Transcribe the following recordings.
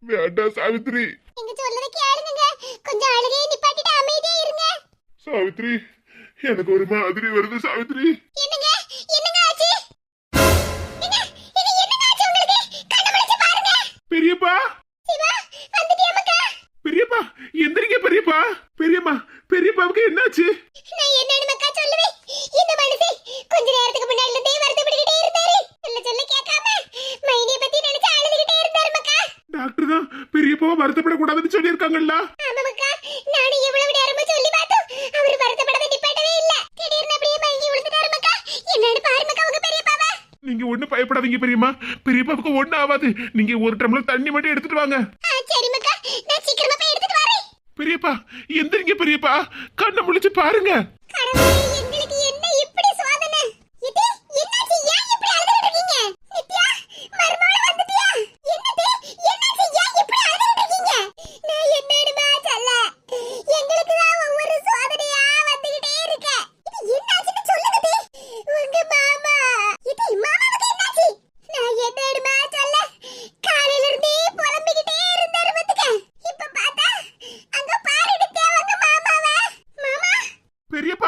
வேண்டாம் சாவித்ரி. நீங்க சொல்றத கேளுங்க கொஞ்சம் அழுகையை நிப்பாட்டிட்டு அமைதியா இருங்க. சாவித்ரி எனக்கு ஒரு மாதிரி வருது சாவித்ரி. என்னங்க? என்னங்க ஆச்சு? பெரியப்பா. பெரியப்பா எந்திரிங்க பெரியப்பா. பெரியம்மா பெரியப்பாவுக்கு என்னாச்சு? நீங்க ஒண்ணு பயப்படாதீங்க பெரியம்மா. பெரிய பாப்புக்கு ஒண்ணு ஆகாது. நீங்க ஒரு டம்ளர் தண்ணி மட்டும் எடுத்துட்டு வாங்க. சரி மக்கா. நான் சீக்கிரமா போய் எடுத்துட்டு வரேன். பெரியப்பா எந்திரிங்க பெரியப்பா. கண்ணை முழிச்சு பாருங்க. கடவுளே.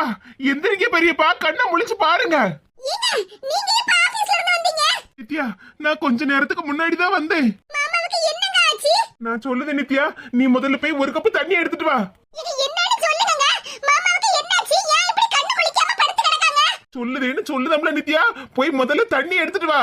பெரியப்பா எந்திரிக்க பெரியப்பா கண்ணை முழிச்சு பாருங்க. நித்யா நான் கொஞ்ச நேரத்துக்கு முன்னாடி தான் வந்தேன் நான் சொல்லுது நித்யா நீ முதல்ல போய் ஒரு கப்பு தண்ணி எடுத்துட்டு வா. சொல்லுதேன்னு சொல்லுதம்ல நித்யா. போய் முதல்ல தண்ணி எடுத்துட்டு வா.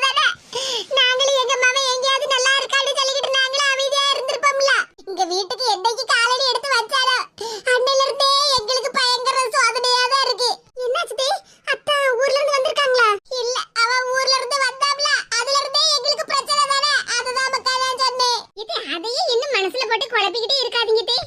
போட்டு குழப்பிக்கிட்டே இருக்காதீங்க தே.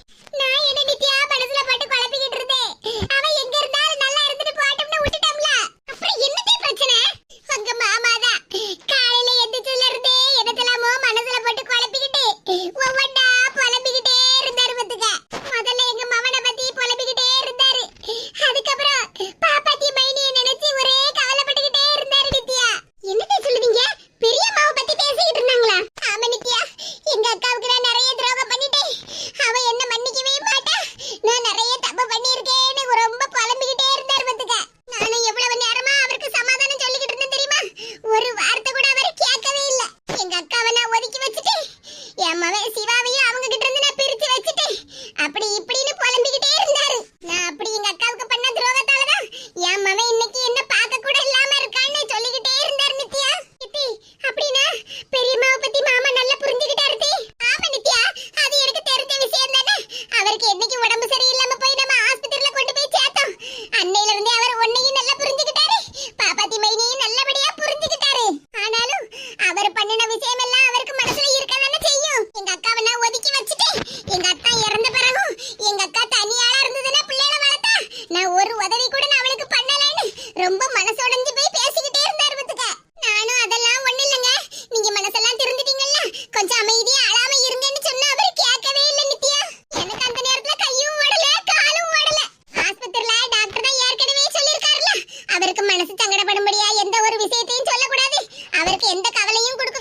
அவளையும் கொடுக்க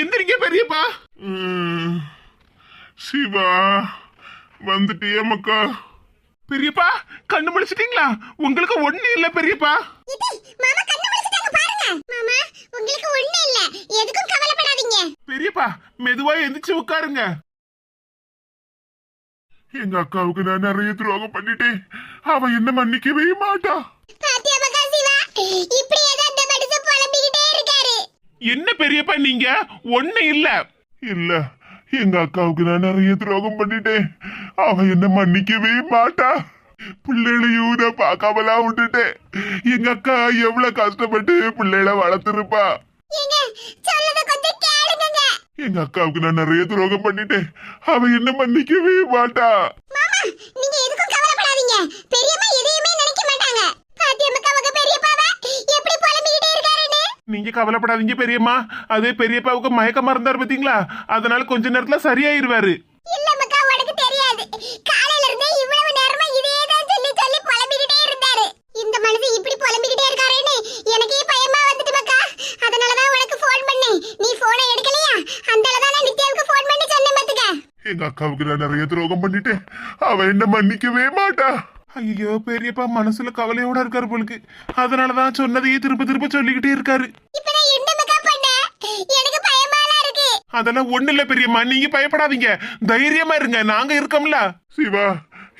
எந்திரிங்க பெரியப்பா. சிவா வந்துட்டியா மக்கா பெரியப்பா கண்ணு முடிச்சிட்டீங்களா உங்களுக்கு ஒண்ணு இல்ல பெரியப்பா. இது மாமா கண்ணு முழிச்சிட்டாங்க பாருங்க. மாமா உங்களுக்கு ஒண்ணு இல்ல. எதுக்கும் கவலைப்படாதீங்க. பெரியப்பா மெதுவா எந்திரிச்சு உட்காருங்க. எங்க அக்காவுக்கு நான் நிறைய துரோகம் பண்ணிட்டேன். அவ என்ன மன்னிக்கவே மாட்டா. இப்படி ஏதோ அந்த மனுஷன் புலம்பிக்கிட்டே இருக்காரு என்ன பெரியப்பா நீங்க? ஒண்ணு இல்ல. இல்ல எங்க அக்காவுக்கு நான் நிறைய துரோகம் பண்ணிட்டேன். அவ என்ன மன்னிக்கவே மாட்டா. பிள்ளைகளையும் நான் பார்க்காமலாம் விட்டுட்டேன். எங்க அக்கா எவ்வளவு கஷ்டப்பட்டு பிள்ளைகளை வளர்த்துருப்பா. எங்க அக்காவுக்கு நான் நிறைய துரோகம் பண்ணிட்டேன். அவ என்ன மன்னிக்கவே மாட்டா மாமா நீங்க எதுக்கும் கவலைப்படாதீங்க பெரியம்மா எதையுமே நினைக்க மாட்டாங்க பாத்தியா மக்கா உங்க பெரியப்பாவா எப்படி புலம்பிக்கிட்டே இருக்காருன்னு நீங்க கவலைப்படாதீங்க பெரியம்மா. அது பெரியப்பாவுக்கு மயக்கமா இருந்தாரு பாத்தீங்களா? அதனால கொஞ்ச நேரத்துல சரியாயிருவாரு. இல்ல மக்கா உனக்கு தெரியாது. காலையில இருந்தே இவ்வளவு நேரமா இதே தான் சொல்லி சொல்லி புலம்பிக்கிட்டே இருந்தாரு. இந்த மனுஷன் இப்படி புலம்பிக்கிட்டே இருக்காருன்னு எனக்கே பயமா வந்துட்டு மக்கா அதனால தான் உனக்கு ஃபோன் பண்ணேன். நீ போனை எடுக்கலையா? அந்தால தான் நான் நித்யாவுக்கு ஃபோன் பண்ணி சொன்னேன் பாத்துக்க. எங்க அக்காவுக்கு நான் நிறைய துரோகம் பண்ணிட்டேன். அவ என்ன மன்னிக்கவே மாட்டா. ஐயோ பெரியப்பா மனசுல கவலையோட இருக்காரு போலுக்கு. அதனாலதான் சொன்னதையே திரும்ப திரும்ப சொல்லிக்கிட்டே இருக்காரு. இப்ப நான் என்ன மக்கா பண்ணேன் எனக்கு பயமாலாம் இருக்கு. அதெல்லாம் ஒண்ணு இல்ல பெரியம்மா நீங்க பயப்படாதீங்க. தைரியமா இருங்க நாங்க இருக்கோம்ல. சிவா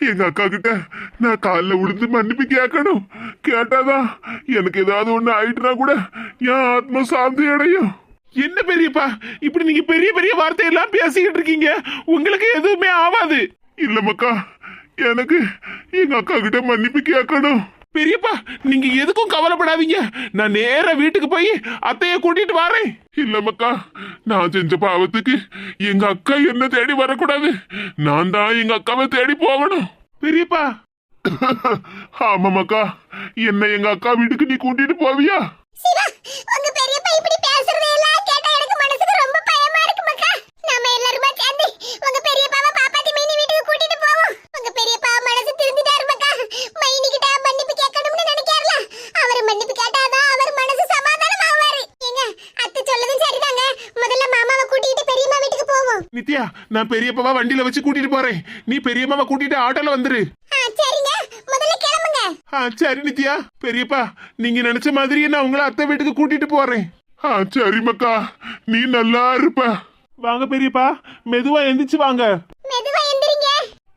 எங்க அக்கா கிட்ட நான் காலில் விழுந்து மன்னிப்பு கேட்கணும். கேட்டாதான் எனக்கு ஏதாவது ஒண்ணு ஆயிட்டுனா கூட என் ஆத்ம சாந்தி அடையும். என்ன பெரியப்பா இப்படி நீங்க பெரிய பெரிய வார்த்தையெல்லாம் பேசிக்கிட்டு இருக்கீங்க? உங்களுக்கு எதுவுமே ஆகாது இல்ல மக்கா எனக்கு எங்க அக்கா கிட்ட மன்னிப்பு கேட்கணும். பெரியப்பா நீங்க எதுக்கும் கவலைப்படாதீங்க. நான் நேரா வீட்டுக்கு போய் அத்தைய கூட்டிட்டு வரேன். இல்ல மக்கா நான் செஞ்ச பாவத்துக்கு எங்க அக்கா என்ன தேடி வரக்கூடாது. நான் தான் எங்க அக்காவை தேடி போகணும். பெரியப்பா. ஆமா மக்கா என்ன எங்க அக்கா வீட்டுக்கு நீ கூட்டிட்டு போவியா? உங்க பெரியப்பா இப்படி பேசுறதை எல்லாம் கேட்டா எனக்கு மனசுக்கு ரொம்ப பயமா இருக்கு மக்கா நாம எல்லாருமா சேர்ந்து உங்க பெரியப்பாவை பாப்பாத்தி மைனி வீட்டுக்கு கூட்டிட்டு போவோம் உங்க பெரியப்பா மனசு திருந்திட்டாரு மக்கா மைனி கிட்ட மன்னிப்பு கேட்கணும்னு நினைக்காருல அவர் மன்னிப்பு கேட்டாதான் அவர் மனசு சமாதானம் ஆவாரு ஏங்க அத்தை சொல்லதும் சரிதாங்க முதல்ல மாமாவை கூட்டிட்டு பெரியம்மா வீட்டுக்கு போவோம் நித்யா நான் பெரியப்பாவை வண்டியில வச்சு கூட்டிட்டு போறேன். நீ பெரியம்மாவை கூட்டிட்டு ஆட்டோல வந்துரு. ஆ சரிங்க. முதல்ல கிளம்புங்க. ஆ சரி நித்யா. பெரியப்பா நீங்க நினைச்ச மாதிரியே நான் உங்களை அத்தை வீட்டுக்கு கூட்டிட்டு போறேன். ஆ சரி மக்கா. நீ நல்லா இருப்ப. வாங்க பெரியப்பா மெதுவா எந்திரிச்சு வாங்க. மெதுவா எந்திரிங்க.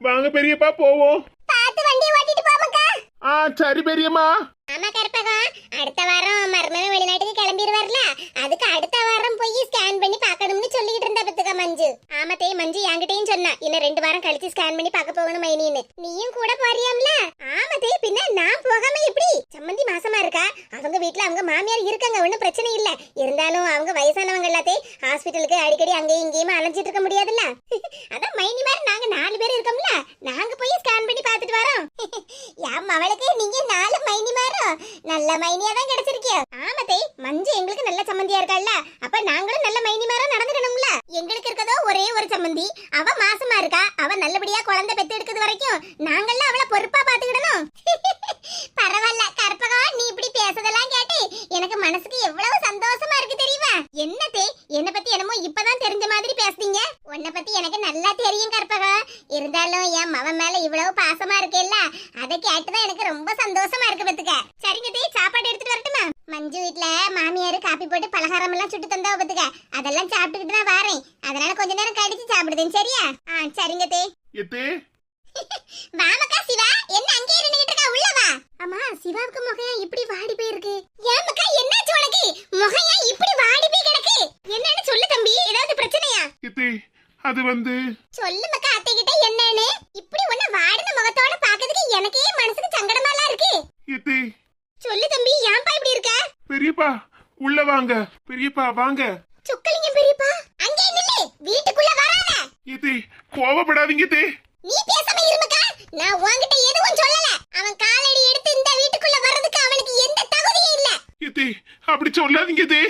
வாங்க பெரியப்பா போவோம். பார்த்து வண்டி ஓட்டிட்டு போ மக்கா. ஆ சரி பெரியம்மா. ஆமா கற்பகம் அடுத்த வாரம் மருமகன் வெளிநாட்டுக்கு கிளம்பிடுவார்ல அதுக்கு அடுத்த வாரம் போய் ஸ்கேன் பண்ணி பார்க்கணும்னு சொல்லிட்டு இருந்தா பத்துக்க மஞ்சு ஆமத்தே மஞ்சு என்கிட்டயும் சொன்னா இன்னும் ரெண்டு வாரம் கழிச்சு ஸ்கேன் பண்ணி பார்க்க போகணும் மைனின்னு நீயும் கூட போறியாம்ல ஆமத்தே பின்ன நான் போகாம எப்படி சம்மந்தி மாசமா இருக்கா அவங்க வீட்ல அவங்க மாமியார் இருக்காங்க ஒன்றும் பிரச்சனை இல்ல இருந்தாலும் அவங்க வயசானவங்க எல்லாத்தையும் ஹாஸ்பிட்டலுக்கு அடிக்கடி அங்கேயும் இங்கேயும் அலைஞ்சிட்டு இருக்க முடியாதுல்ல? அதான் மைனி மாதிரி நாங்க நாலு பேர் இருக்கோம்ல. நாங்க போய் ஸ்கேன் பண்ணி பார்த்துட்டு வரோம். என் மவளுக்கு நீங்க நாலு மைனி மாறும் நல்ல மைனியா தான் கிடைச்சிருக்கியோ ஆமத்தை மஞ்சு எங்களுக்கு நல்ல சம்மந்தியா இருக்கால்ல அப்ப நாங்களும் நல்ல மைனி மாறா நடந்துக்கணும்ல. எங்களுக்கு இருக்கதோ ஒரே ஒரு சம்மந்தி. அவ மாசமா இருக்கா. அவ நல்லபடியா குழந்தை பெத்து எடுக்கிறது வரைக்கும் நாங்கெல்லாம் அவளை பொறுப்பா பாத்துக்கிடணும் பரவாயில்ல கற்பகம் நீ இப்படி பேசுறதெல்லாம் கேட்டு எனக்கு மனசுக்கு எவ்வளவு சந்தோஷமா இருக்கு தெரியுமா என்னத்தே என்ன பத்தி என்னமோ இப்பதான் தெரிஞ்ச மாதிரி பேசுறீங்க உன்னை பத்தி எனக்கு நல்லா தெரியும் கற்பகம் இருந்தாலும் என் மவன் மேல இவ்வளவு பாசமா இருக்கேல்ல அதை கேட்டுதான் எனக்கு ரொம்ப சந்தோஷமா இருக்கு பத்துக்க சரிங்க தே சாப்பாடு எடுத்துட்டு வரட்டுமா மஞ்சு வீட்ல மாமியார் காப்பி போட்டு பலகாரம் எல்லாம் சுட்டு தந்தா பத்துக்க அதெல்லாம் சாப்பிட்டுக்கிட்டு நான் வரேன். அதனால கொஞ்ச நேரம் கழிச்சு சாப்பிடுதேன் சரியா? ஆ சரிங்க தே. எத்தே? வாமக்கா சிவா என்ன அங்கே நின்னுட்டு இருக்கா? உள்ள வா. அம்மா சிவாவுக்கு ஏன் இப்படி வாடி போயிருக்கு. ஏமக்கா என்னாச்சு உனக்கு? ஏன் இப்படி வாடி போய் கிடக்கு. என்னன்னு சொல்லு தம்பி ஏதாவது பிரச்சனையா? எத்தே அது வந்து? சொல்லு மக்கா அத்தை கிட்ட என்னன்னு? இப்படி ஒண்ணு வாடின முகத்தோட பாக்கிறதுக்கு எனக்கே மனசுக்கு சங்கடமாலாம் இருக்கு. எத்தே? சொல்லு தம்பி ஏன்பா இப்படி இருக்க? பெரியப்பா உள்ள வாங்க. பெரியப்பா வாங்க. சுக்கலிங்க பெரியப்பா அங்கே நில்லு. வீட்டுக்குள்ள வராத. எத்தே கோவப்படாதீங்க தே நீ பேசாம இருமக்கா நான் உன்கிட்ட எதுவும் சொல்லல. அவன் காலடி எடுத்து இந்த வீட்டுக்குள்ள வர்றதுக்கு அவனுக்கு எந்த தகுதியும் இல்ல. எத்தே அப்படி சொல்லாதீங்க தே